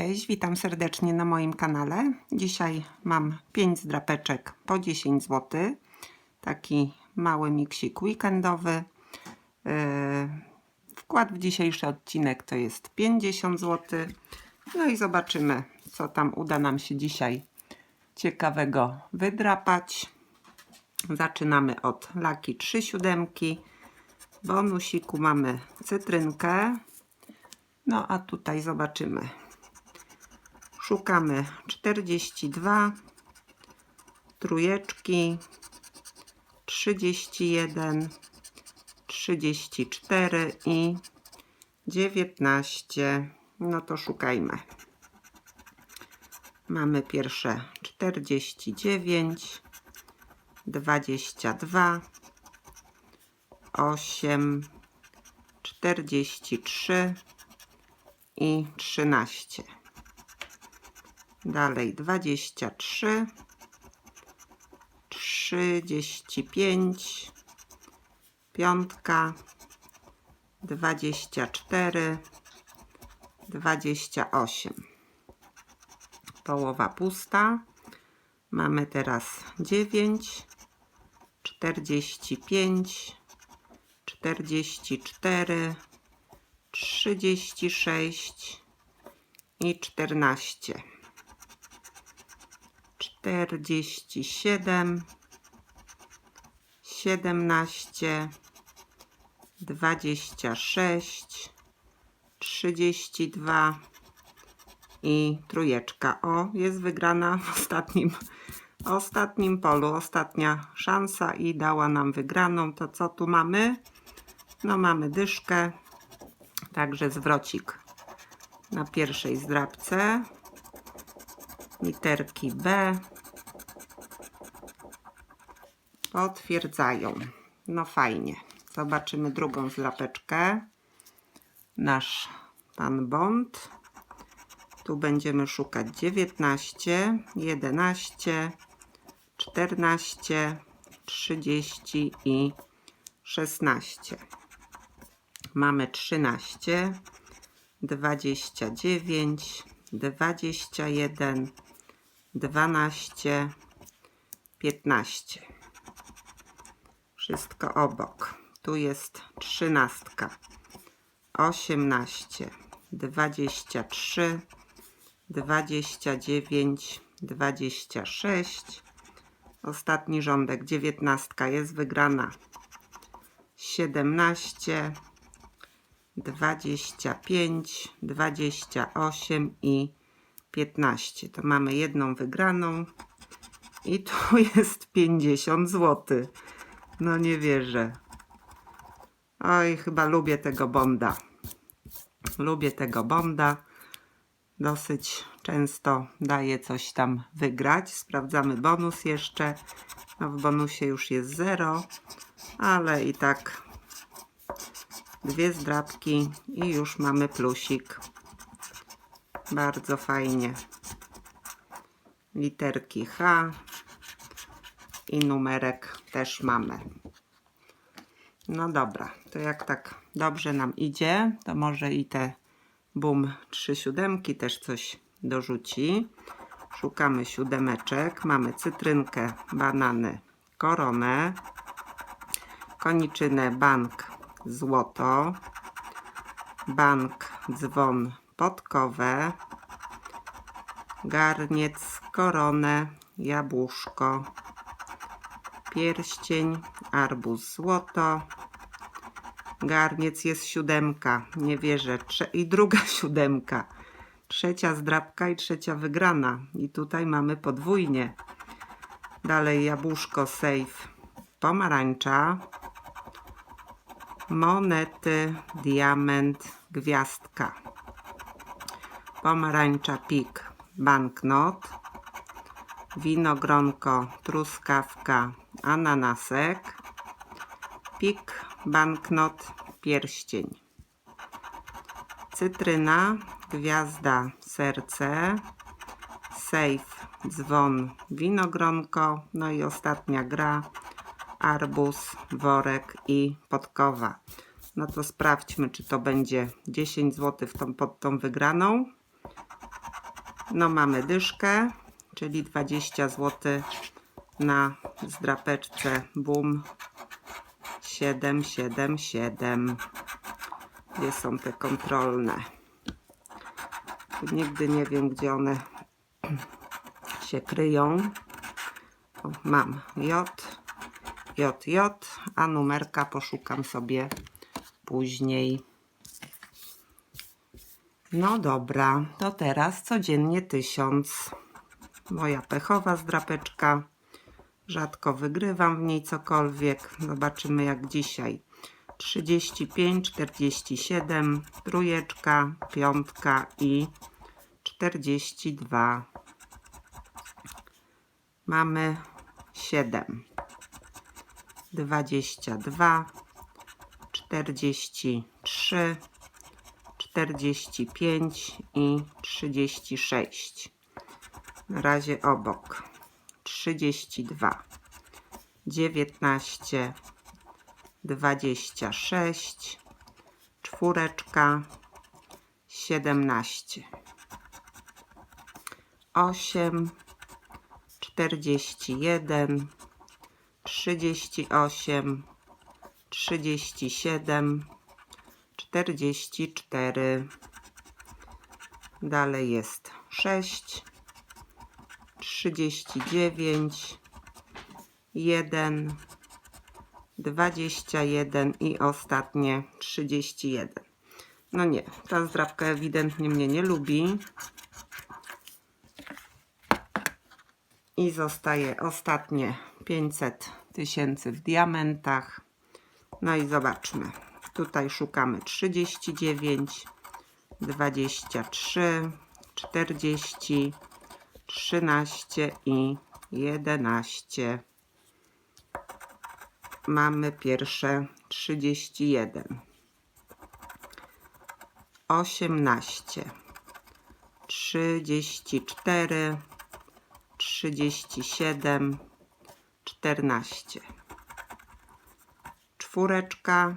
Cześć, witam serdecznie na moim kanale. Dzisiaj mam 5 zdrapeczek po 10 zł. Taki mały miksik weekendowy. Yy, Wkład w dzisiejszy odcinek to jest 50 zł. No i zobaczymy, co tam uda nam się dzisiaj ciekawego wydrapać. Zaczynamy od laki 3 siódemki. Bonusiku mamy cytrynkę. No a tutaj zobaczymy. Szukamy 42, trójeczki, 31, 34 i 19. No to szukajmy. Mamy pierwsze 49, 22, 8, 43 i 13. Dalej 23, 35, piątka, 24, 28. Połowa pusta. Mamy teraz 9, 45, 44, 36 i 14. 47, 17, 26, 32 i trójeczka. O, jest wygrana w ostatnim, ostatnim polu. Ostatnia szansa i dała nam wygraną. To co tu mamy? No mamy dyszkę, także zwrocik na pierwszej zdrabce. Literki B potwierdzają. No fajnie. Zobaczymy drugą zdrapeczkę. Nasz pan Bond. Tu będziemy szukać 19, 11, 14, 30 i 16. Mamy 13, 29, 21, 12, 15. Wszystko obok. Tu jest trzynastka, 18, 23, 29, 26. Ostatni rządek, dziewiętnastka jest wygrana. 17, 25, 28 i 15. To mamy jedną wygraną. I tu jest 50 zł. No nie wierzę. Oj, chyba lubię tego bonda. Lubię tego bonda. Dosyć często daje coś tam wygrać. Sprawdzamy bonus jeszcze. No w bonusie już jest 0, ale i tak dwie zdrabki i już mamy plusik. Bardzo fajnie. Literki H i numerek też mamy. No dobra, to jak tak dobrze nam idzie, to może i te bum trzy siódemki też coś dorzuci. Szukamy siódemeczek. Mamy cytrynkę, banany, koronę, koniczynę, bank, złoto, bank, dzwon, podkowę, garniec, koronę, jabłuszko, pierścień, arbuz, złoto, garniec jest siódemka, nie wierzę, i druga siódemka, trzecia zdrabka i trzecia wygrana. I tutaj mamy podwójnie. Dalej jabłuszko, safe, pomarańcza, monety, diament, gwiazdka, pomarańcza, pik, banknot, winogronko, truskawka, ananasek, pik, banknot, pierścień, cytryna, gwiazda, serce, safe, dzwon, winogronko, no i ostatnia gra, arbuz, worek i podkowa. No to sprawdźmy, czy to będzie 10 zł w tą, pod tą wygraną, No mamy dyszkę, czyli 20 zł na zdrapeczce Boom 777. Gdzie są te kontrolne? Nigdy nie wiem, gdzie one się kryją. O, mam J, J, J, a numerka poszukam sobie później. No dobra, to teraz codziennie tysiąc. Moja pechowa zdrapeczka. Rzadko wygrywam w niej cokolwiek. Zobaczymy jak dzisiaj. 35, 47, trójeczka, piątka i 42. Mamy 7, 22, 43, 45 i 36. Na razie obok 32, 19, 26, czwóreczka, 17, 8, 41, 38, 37, 44. Dalej jest 6, 39, 1, 21 i ostatnie 31. No nie, ta zdrabka ewidentnie mnie nie lubi. I zostaje ostatnie 500 tysięcy w diamentach. No i zobaczmy. Tutaj szukamy 39, 23, 40, 13 i 11. Mamy pierwsze 31, 18, 34, 37, 14. Czwóreczka,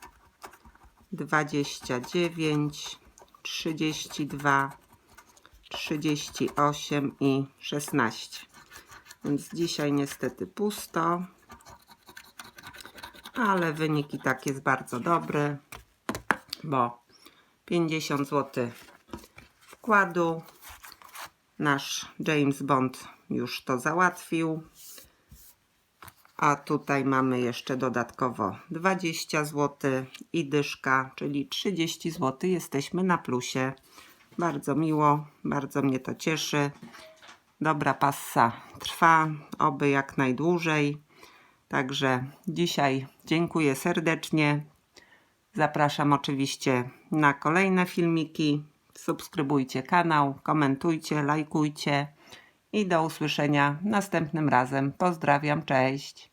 29, 32, 38 i 16. Więc dzisiaj niestety pusto, ale wynik i tak jest bardzo dobry, bo 50 zł wkładu. Nasz James Bond już to załatwił. A tutaj mamy jeszcze dodatkowo 20 zł i dyszka, czyli 30 zł. Jesteśmy na plusie. Bardzo miło, bardzo mnie to cieszy. Dobra passa trwa, oby jak najdłużej. Także dzisiaj dziękuję serdecznie. Zapraszam oczywiście na kolejne filmiki. Subskrybujcie kanał, komentujcie, lajkujcie i do usłyszenia następnym razem. Pozdrawiam, cześć.